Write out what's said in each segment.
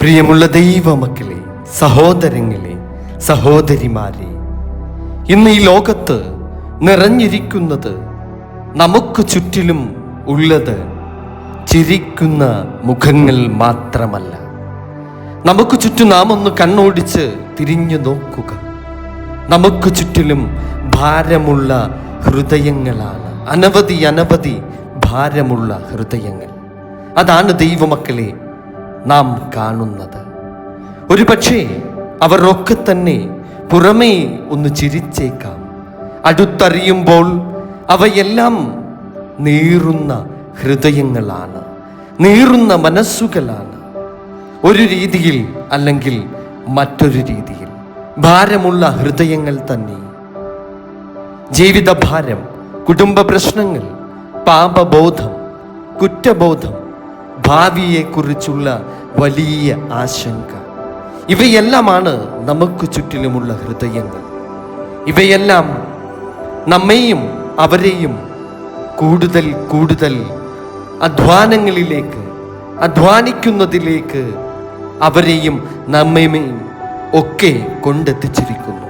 പ്രിയമുള്ള ദൈവമക്കളെ സഹോദരങ്ങളെ സഹോദരിമാരെ ഇന്ന് ഈ ലോകത്ത് നിറഞ്ഞിരിക്കുന്നത് നമുക്ക് ചുറ്റിലും ഉള്ളത് ചിരിക്കുന്ന മുഖങ്ങൾ മാത്രമല്ല. നമുക്ക് ചുറ്റും നാം ഒന്ന് കണ്ണോടിച്ച് തിരിഞ്ഞു നോക്കുക. നമുക്ക് ചുറ്റിലും ഭാരമുള്ള ഹൃദയങ്ങളാണ്. അനവധി അനവധി ഭാരമുള്ള ഹൃദയങ്ങൾ. അതാണ് ദൈവമക്കളെ നാം കാണുന്നത്. ഒരു പക്ഷേ അവരൊക്കെ തന്നെ പുറമേ ഒന്ന് ചിരിച്ചേക്കാം. അടുത്തറിയുമ്പോൾ അവയെല്ലാം നീറുന്ന ഹൃദയങ്ങളാണ് നീറുന്ന മനസ്സുകളാണ്. ഒരു രീതിയിൽ അല്ലെങ്കിൽ മറ്റൊരു രീതിയിൽ. ഭാരമുള്ള ഹൃദയങ്ങൾ തന്നെ. ജീവിതഭാരം കുടുംബ പ്രശ്നങ്ങൾ പാപബോധം കുറ്റബോധം ഭാവിയെക്കുറിച്ചുള്ള വലിയ ആശങ്ക. ഇവയെല്ലാമാണ് നമുക്ക് ചുറ്റിലുമുള്ള ഹൃദയങ്ങൾ. ഇവയെല്ലാം നമ്മെയും അവരെയും കൂടുതൽ കൂടുതൽ അധ്വാനങ്ങളിലേക്ക് അധ്വാനിക്കുന്നതിലേക്ക് അവരെയും നമ്മയും ഒക്കെ കൊണ്ടെത്തിച്ചിരിക്കുന്നു.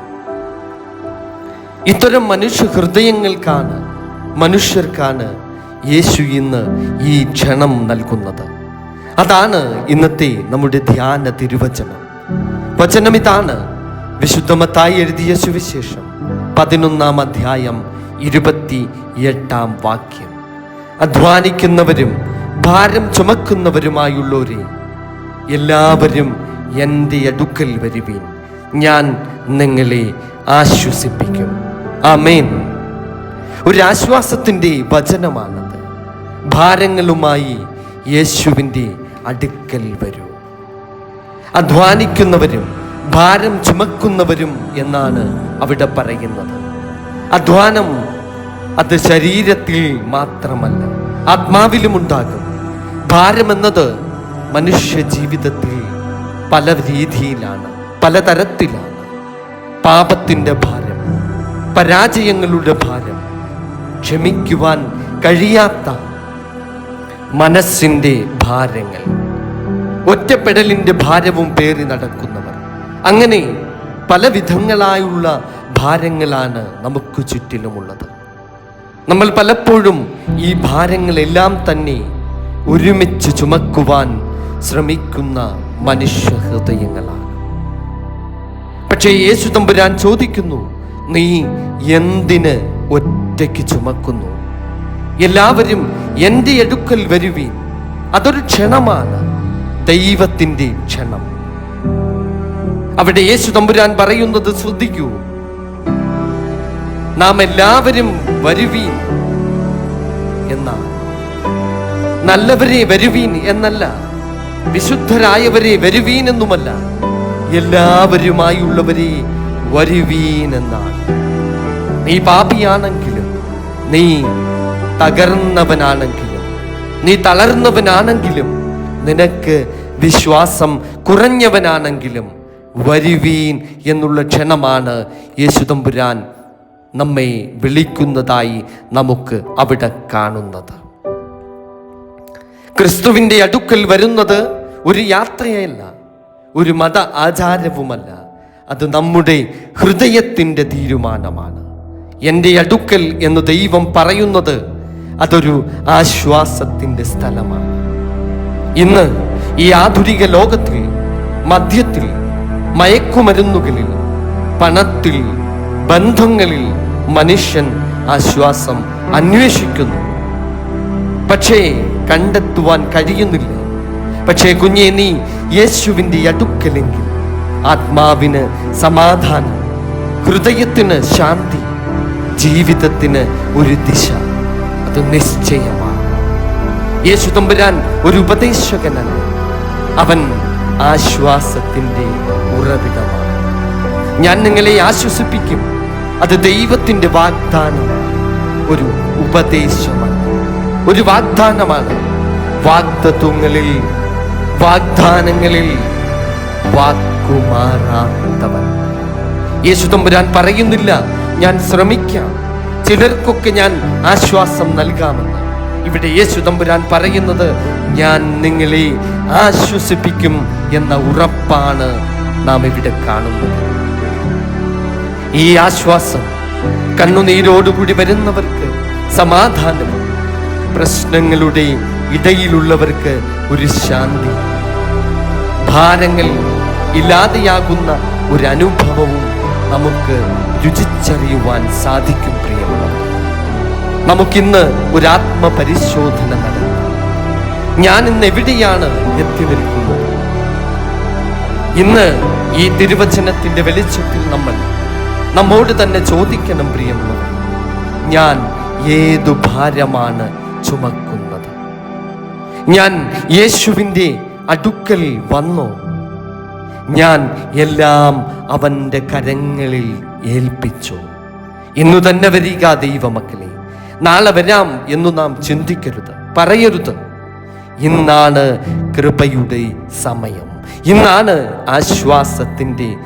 ഇത്തരം മനുഷ്യ ഹൃദയങ്ങൾക്കാണ് മനുഷ്യർക്കാണ് യേശു ഇന്ന് ഈ ക്ഷണം നൽകുന്നത്. അതാണ് ഇന്നത്തെ നമ്മുടെ ധ്യാന തിരുവചനം. വചനം ഇതാണ് വിശുദ്ധമത്തായി എഴുതിയ സുവിശേഷം പതിനൊന്നാം അധ്യായം ഇരുപത്തി എട്ടാം വാക്യം. അധ്വാനിക്കുന്നവരും ഭാരം ചുമക്കുന്നവരുമായുള്ളവരെ എല്ലാവരും എന്റെ അടുക്കൽ വരുവീൻ. ഞാൻ നിങ്ങളെ ആശ്വസിപ്പിക്കും. ആമേൻ. ഒരു ആശ്വാസത്തിന്റെ വചനമാണത് ഭാരങ്ങളുമായി യേശുവിന്റെ അടുക്കൽ വരൂ. അധ്വാനിക്കുന്നവരും ഭാരം ചുമക്കുന്നവരും എന്നാണ് അവിടെ പറയുന്നത്. അധ്വാനം അത് ശരീരത്തിൽ മാത്രമല്ല ആത്മാവിലും ഉണ്ടാകും. ഭാരമെന്നത് മനുഷ്യ ജീവിതത്തിൽ പല രീതിയിലാണ് പലതരത്തിലാണ്. പാപത്തിന്റെ ഭാരം പരാജയങ്ങളുടെ ഭാരം ക്ഷമിക്കുവാൻ കഴിയാത്ത മനസ്സിന്റെ ഭാരങ്ങൾ. ഒറ്റപ്പെടലിന്റെ ഭാരവും പേറി നടക്കുന്നവർ. അങ്ങനെ പല വിധങ്ങളായുള്ള ഭാരങ്ങളാണ് നമുക്ക് ചുറ്റിലുമുള്ളത്. നമ്മൾ പലപ്പോഴും ഈ ഭാരങ്ങളെല്ലാം തന്നെ ഒരുമിച്ച് ചുമക്കുവാൻ ശ്രമിക്കുന്ന മനുഷ്യ ഹൃദയങ്ങളാണ് പക്ഷേ യേശു തമ്പുരാൻ ചോദിക്കുന്നു നീ എന്തിന് ഒറ്റയ്ക്ക് ചുമക്കുന്നു? എല്ലാവരും എന്റെ അടുക്കൽ വരുവീൻ. അതൊരു ക്ഷണമാണ്. ദൈവത്തിന്റെ ക്ഷണം. അവിടെ യേശു തമ്പുരാൻ പറയുന്നത് ശ്രദ്ധിക്കൂ. നാം എല്ലാവരും വരുവീൻ എന്നാണ്. നല്ലവരെ വരുവീൻ എന്നല്ല വിശുദ്ധരായവരെ വരുവീൻ എന്നുമല്ല എല്ലാവരുമായുള്ളവരെ വരുവീൻ എന്നാണ്. നീ പാപിയാണെങ്കിലും നീ തകർന്നവനാണെങ്കിലും നീ തളർന്നവനാണെങ്കിലും നിനക്ക് വിശ്വാസം കുറഞ്ഞവനാണെങ്കിലും വരുവീൻ എന്നുള്ള ക്ഷണമാണ് യേശുതമ്പുരാൻ നമ്മെ വിളിക്കുന്നതായി നമുക്ക് അവിടെ കാണുന്നത്. ക്രിസ്തുവിന്റെ അടുക്കൽ വരുന്നത് ഒരു യാത്രയല്ല ഒരു മത ആചാരവുമല്ല. അത് നമ്മുടെ ഹൃദയത്തിന്റെ തീരുമാനമാണ്. എന്റെ അടുക്കൽ എന്ന് ദൈവം പറയുന്നത് അതൊരു ആശ്വാസത്തിന്റെ സ്ഥലമാണ്. ഇന്ന് ഈ ആധുനിക ലോകത്തിൽ മദ്യത്തിൽ മയക്കുമരുന്നുകളിൽ പണത്തിൽ ബന്ധങ്ങളിൽ മനുഷ്യൻ ആശ്വാസം അന്വേഷിക്കുന്നു. പക്ഷേ കണ്ടെത്തുവാൻ കഴിയുന്നില്ല. പക്ഷേ കുഞ്ഞെ നീ യേശുവിന്റെ അടുക്കലെങ്കിൽ ആത്മാവിന് സമാധാനം ഹൃദയത്തിന് ശാന്തി ജീവിതത്തിന് ഒരു ദിശ. അത് നിശ്ചയമാണ്. യേശു തമ്പുരാൻ ഒരു ഉപദേശകനല്ല. അവൻ ആശ്വാസത്തിന്റെ ഉറവിടമാണ്. ഞാൻ നിങ്ങളെ ആശ്വസിപ്പിക്കും. അത് ദൈവത്തിന്റെ വാഗ്ദാനം ഒരു ഉപദേശമാണ്. ഒരു വാഗ്ദാനമാണ്. വാഗ്ദത്വങ്ങളിൽ വാഗ്ദാനങ്ങളിൽ വാക്കുമാറാത്തവൻ. യേശു തമ്പുരാൻ പറയുന്നില്ല ഞാൻ ശ്രമിക്കാം. ചിലർക്കൊക്കെ ഞാൻ ആശ്വാസം നൽകാമെന്ന്. ഇവിടെ യേശു തമ്പുരാൻ പറയുന്നത് ഞാൻ നിങ്ങളെ ആശ്വസിപ്പിക്കും എന്ന ഉറപ്പാണ് നാം ഇവിടെ കാണുന്നത്. ഈ ആശ്വാസം കണ്ണുനീരോടുകൂടി വരുന്നവർക്ക് സമാധാനവും പ്രശ്നങ്ങളുടെ ഇടയിലുള്ളവർക്ക് ഒരു ശാന്തി. ഭാരങ്ങൾ ഇല്ലാതെയാകുന്ന ഒരു അനുഭവവും നമുക്ക് രുചിച്ചറിയുവാൻ സാധിക്കും പ്രിയമുള്ളവർ. നമുക്കിന്ന് ഒരു ആത്മപരിശോധന നടത്താം ഞാൻ ഇന്ന് എവിടെയാണ് എത്തി നിൽക്കുന്നത് ഇന്ന് ഈ തിരുവചനത്തിന്റെ വെളിച്ചത്തിൽ നമ്മൾ നമ്മോട് തന്നെ ചോദിക്കണം പ്രിയമുള്ളവർ. ഞാൻ ഏതു ഭാരമാണ് ചുമക്കുന്നത്? ഞാൻ യേശുവിന്റെ അടുക്കൽ വന്നോ? ഞാൻ എല്ലാം അവന്റെ കരങ്ങളിൽ ഏൽപ്പിച്ചു. ഇന്നു തന്നെ വരിക ദൈവമക്കളെ. നാളെ വരാം എന്ന് നാം ചിന്തിക്കരുത് പറയരുത്. ഇന്നാണ് കൃപയുടെ സമയം. ഇന്നാണ് ആശ്വാസത്തിന്റെ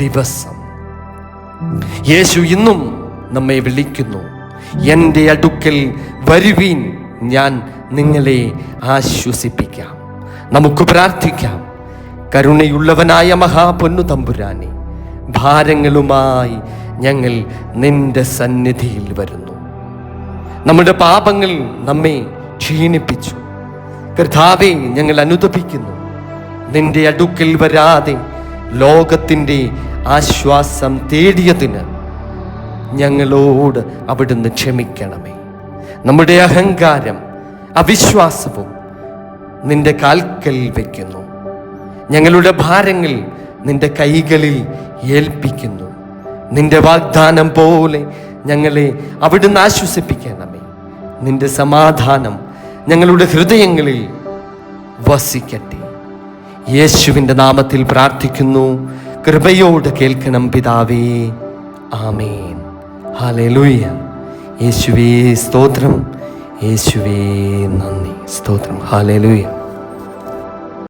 ദിവസം. യേശു ഇന്നും നമ്മെ വിളിക്കുന്നു. എന്റെ അടുക്കൽ വരുവീൻ ഞാൻ നിങ്ങളെ ആശ്വസിപ്പിക്കാം. നമുക്ക് പ്രാർത്ഥിക്കാം. കരുണയുള്ളവനായ മഹാപൊന്നു തമ്പുരാനെ ഭാരങ്ങളുമായി ഞങ്ങൾ നിന്റെ സന്നിധിയിൽ വരുന്നു. നമ്മുടെ പാപങ്ങൾ നമ്മെ ക്ഷീണിപ്പിച്ചു. കർത്താവെ ഞങ്ങൾ അനുദപിക്കുന്നു നിന്റെ അടുക്കൽ വരാതെ ലോകത്തിന്റെ ആശ്വാസം തേടിയതിന് ഞങ്ങളോട് അവിടുന്ന് ക്ഷമിക്കണമേ. നമ്മുടെ അഹങ്കാരം അവിശ്വാസവും നിന്റെ കാൽക്കൽ വയ്ക്കുന്നു. ഞങ്ങളുടെ ഭാരങ്ങൾ നിന്റെ കൈകളിൽ ഏൽപ്പിക്കുന്നു. നിന്റെ വാഗ്ദാനം പോലെ ഞങ്ങളെ അവിടുന്ന് ആശ്വസിപ്പിക്കണമേ. നിന്റെ സമാധാനം ഞങ്ങളുടെ ഹൃദയങ്ങളിൽ വസിക്കട്ടെ. യേശുവിന്റെ നാമത്തിൽ പ്രാർത്ഥിക്കുന്നു. കൃപയോട് കേൾക്കണം പിതാവേ. ആമേൻ. ഹാലൂയ യേശുവേ സ്തോത്രം. യേശുവേ നന്ദി. സ്തോത്രം. ഹാലൂയ